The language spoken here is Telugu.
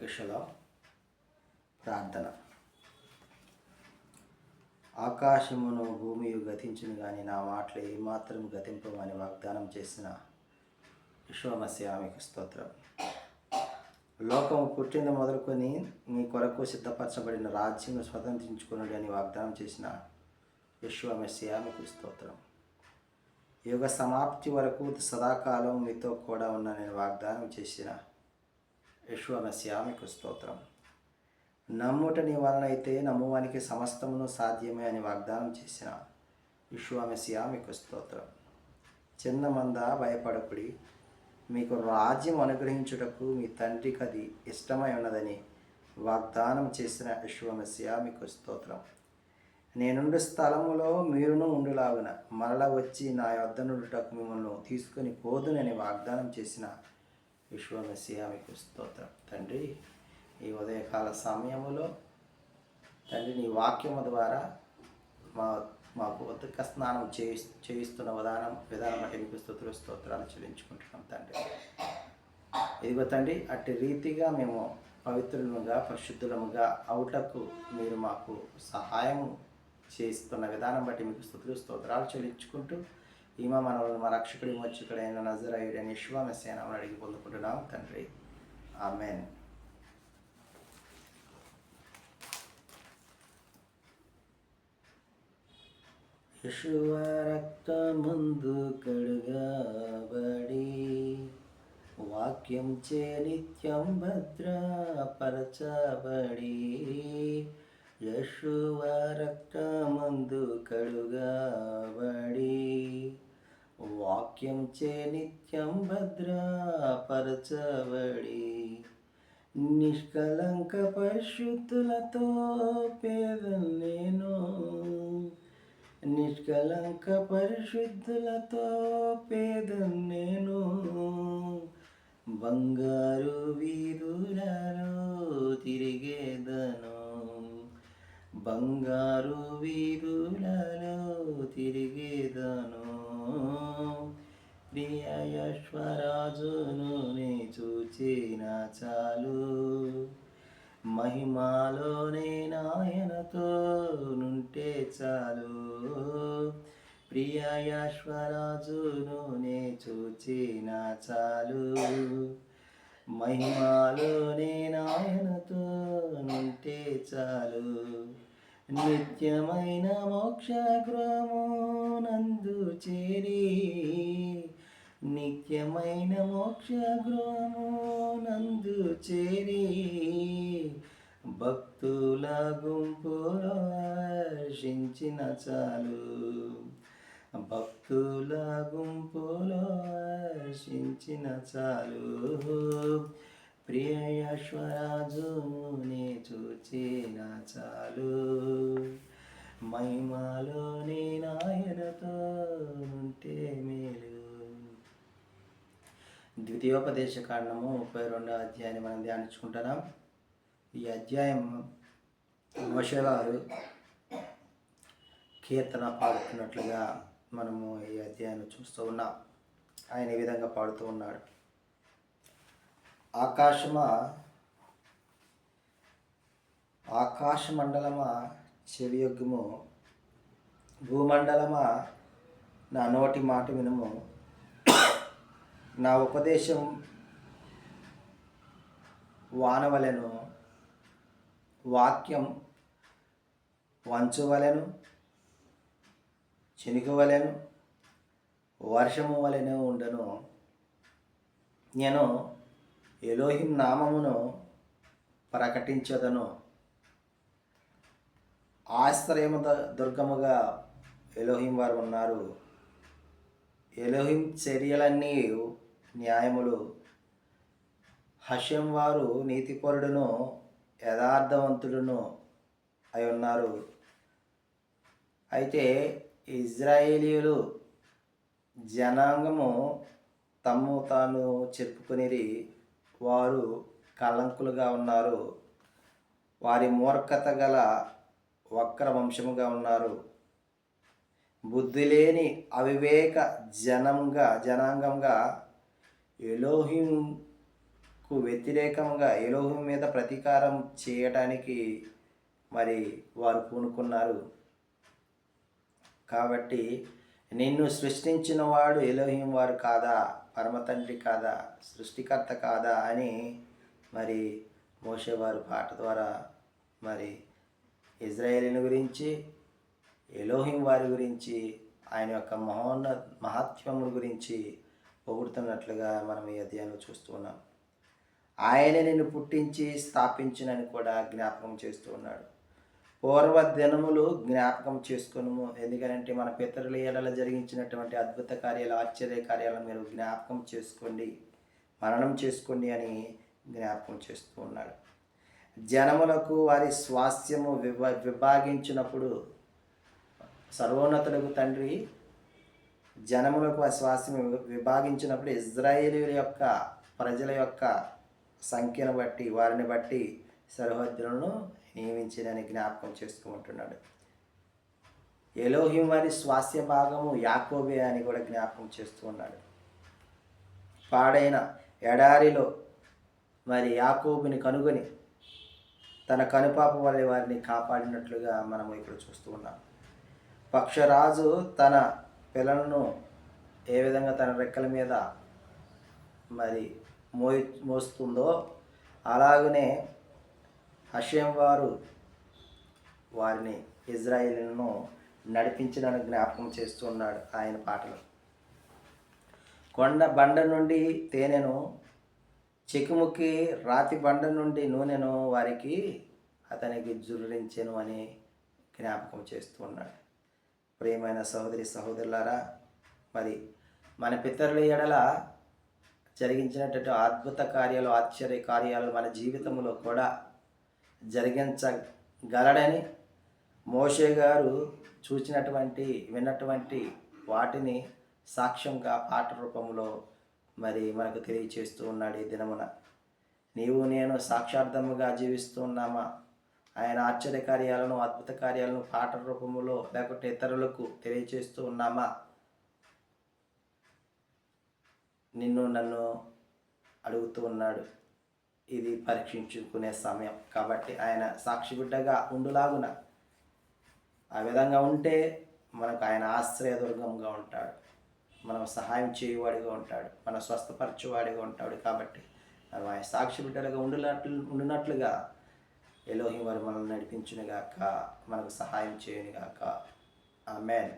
అందరికీ ప్రార్థన. ఆకాశమును భూమియు గతించును కానీ నా మాటలు ఏమాత్రం గతింపమని వాగ్దానం చేసిన విశ్వమస్యామికి స్తోత్రం. లోకము పుట్టింది మొదలుకొని మీ కొరకు సిద్ధపరచబడిన రాజ్యం స్వతంత్రించుకున్నాడు అని వాగ్దానం చేసిన విశ్వమస్యామికి స్తోత్రం. యుగ సమాప్తి వరకు సదాకాలం మీతో కూడా ఉన్న నేను వాగ్దానం చేసిన యశ్వమస్యామికు స్తోత్రం. నమ్ముట నీ వలనైతే నమ్మువానికి సమస్తమును సాధ్యమే అని వాగ్దానం చేసిన విశ్వమస్యామికు స్తోత్రం. చిన్న మంద భయపడకుడి. మీకు రాజ్యం అనుగ్రహించుటకు మీ తండ్రికి అది ఇష్టమై ఉన్నదని వాగ్దానం చేసిన విశ్వమస్య మీకు స్తోత్రం. నేనుండు స్థలములో మీరును ఉండులాగున మరల వచ్చి నా యొద్ద నుండుటకు మిమ్మల్ని తీసుకొని పోదునని వాగ్దానం చేసిన విశ్వమస్య మీకు స్తోత్రం. తండ్రి ఈ ఉదయకాల సమయములో తండ్రి నీ వాక్యము ద్వారా మా మాకు ఉదక స్నానం చేయి చేయిస్తున్న విధానం విధానం బట్టి మీకు స్తోత్ర స్తోత్రాలు చెల్లించుకుంటున్నాం తండ్రి. ఇదిగో తండ్రి అట్టి రీతిగా మేము పవిత్రులముగా పరిశుద్ధులముగా అవుటకు మీరు మాకు సహాయం చేస్తున్న విధానం బట్టి మీకు స్థుతులు స్తోత్రాలు చెల్లించుకుంటూ ఈమా మనవలను మా రక్షకుడి మోక్షకుడైన నజరాయుడని విశ్వామస్యానం అడిగి పొందుకుంటున్నాం తండ్రి. ఆమెన్. యశువ రక్త ముందు కడుగబడి వాక్యం చే నిత్యం భద్రపరచబడి యశువ రక్తమందు కడుగబడి వాక్యం చే నిత్యం భద్రపరచబడి నిష్కలంక పరిశుద్ధులతో పేద నేను. నిష్కలంక పరిశుద్ధులతో పేద నేను. బంగారు వీ బంగారు వీధులలో తిరిగేదను. ప్రియయశ్వరాజును నే చూచిన చాలు. మహిమాలోనే నాయనతో నుంటే చాలు. ప్రియయశ్వరాజును నే చూచిన చాలు. మహిమాలోనే నాయనతో నుంటే చాలు. నిత్యమైన మోక్షగ్రహము నందు చేరి నిత్యమైన మోక్షగృహము నందు చేరి భక్తుల గుంపులో హర్షించిన చాలు. భక్తుల గుంపులో హర్షించిన చాలు. ప్రియశ్వరాజును నే చూచిన చాలు. మహిమాలోని నాయనతో ఉంటే మేలు. ద్వితీయోపదేశ కాండము ముప్పై రెండో అధ్యాయాన్ని మనం ధ్యానించుకుంటున్నాం. ఈ అధ్యాయం మషగారు గారు కీర్తన పాడుతున్నట్లుగా మనము ఈ అధ్యాయాన్ని చూస్తూ ఉన్నాం. ఆయన ఈ విధంగా పాడుతూ ఉన్నాడు? ఆకాశమా? ఆకాశమండలమా? చెవియొగ్గుము. భూమండలమా? నా నోటి మాట వినుము. నా ఉపదేశం వానవలను. వాక్యం వంచువలను. చినుకువలెను. వర్షము వలెను ఉండను. నేను ఎలోహిం నామమును ప్రకటించదను. ఆశ్రయము దుర్గముగా ఎలోహిం వారు ఉన్నారు. ఎలోహిం చర్యలన్నీ న్యాయములు. హషం వారు నీతిపరుడును యథార్థవంతుడును అయి ఉన్నారు. అయితే ఇజ్రాయేలీలు జనాంగము తమ్ము తాను చెప్పుకునేది వారు కళంకులుగా ఉన్నారు. వారి మూర్ఖత గల వక్ర వంశముగా ఉన్నారు. బుద్ధి లేని అవివేక జనంగా జనాంగంగా ఎలోహింకు వ్యతిరేకంగా ఎలోహిం మీద ప్రతీకారం చేయటానికి మరి వారు పూనుకున్నారు. కాబట్టి నిన్ను సృష్టించిన వాడు ఎలోహిం వారు కాదా? పరమతండ్రి కాదా సృష్టికర్త కాదా అని మరి మోషే వారు పాట ద్వారా మరి ఇజ్రాయేలీని గురించి ఎలోహిం వారి గురించి ఆయన యొక్క మహోన్న మహత్వముల గురించి పొగుడుతున్నట్లుగా మనం ఈ అధ్యాయంలో చూస్తూ ఉన్నాం. ఆయన నిన్ను పుట్టించి స్థాపించినని కూడా జ్ఞాపకం చేస్తూ ఉన్నాడు. పూర్వ దినములు జ్ఞాపకం చేసుకును ఎందుకంటే మన పితరుల ఏడల జరిగించినటువంటి అద్భుత కార్యాలు ఆశ్చర్య కార్యాలను మీరు జ్ఞాపకం చేసుకోండి మరణం చేసుకోండి అని జ్ఞాపకం చేస్తూ ఉన్నాడు. జనములకు వారి స్వాస్థ్యము విభ విభాగించినప్పుడు సర్వోన్నతులకు తండ్రి జనములకు ఆ స్వాస్థ్యం విభాగించినప్పుడు ఇజ్రాయేలీల యొక్క ప్రజల యొక్క సంఖ్యను బట్టి వారిని బట్టి సరిహద్దులను నియమించినని జ్ఞాపకం చేసుకుంటున్నాడు ఎలోహిం వారి స్వాస్థ్య భాగము యాకోబే అని కూడా జ్ఞాపకం చేస్తూ ఉన్నాడు. పాడైన ఎడారిలో మరి యాకోబుని కనుగొని తన కనుపాప వల్ల వారిని కాపాడినట్లుగా మనం ఇక్కడ చూస్తూ ఉన్నాం. పక్షరాజు తన పిల్లలను ఏ విధంగా తన రెక్కల మీద మరి మోయి మోస్తుందో అలాగనే హషేం వారు వారిని ఇజ్రాయిల్ను నడిపించడానికి జ్ఞాపకం చేస్తూ ఉన్నాడు ఆయన పాటలు. కొండ బండ నుండి తేనెను చెకుముకి రాతి బండ నుండి నూనెను వారికి అతనికి జుర్రించెను అని జ్ఞాపకం చేస్తూ ఉన్నాడు. ప్రియమైన సహోదరి సహోదరులారా మరి మన పితరుల ఎడల జరిగించినటువంటి అద్భుత కార్యాలు ఆశ్చర్య కార్యాలు మన జీవితంలో కూడా జరిగించగలడని మోషే గారు చూసినటువంటి విన్నటువంటి వాటిని సాక్ష్యంగా పాట రూపంలో మరి మనకు తెలియచేస్తూ ఉన్నాడు ఈ దినమున. నీవు నేను సాక్షార్థముగా జీవిస్తూ ఉన్నామా? ఆయన ఆశ్చర్య కార్యాలను అద్భుత కార్యాలను పాట రూపంలో లేకుంటే ఇతరులకు తెలియచేస్తూ ఉన్నామా? నిన్ను నన్ను అడుగుతూ ఉన్నాడు. ఇది పరీక్షించుకునే సమయం. కాబట్టి ఆయన సాక్షి బిడ్డగా ఉండులాగున ఆ విధంగా ఉంటే మనకు ఆయన ఆశ్రయదుర్గంగా ఉంటాడు. మనం సహాయం చేయవాడిగా ఉంటాడు. మన స్వస్థపరచేవాడిగా ఉంటాడు కాబట్టి మనం ఆయన సాక్షి బిడ్డలుగా ఉండునట్లు ఉండునట్లుగా ఎలోహిం వారు మనల్ని నడిపించునుగాక మనకు సహాయం చేయనుగాక. ఆమెన్.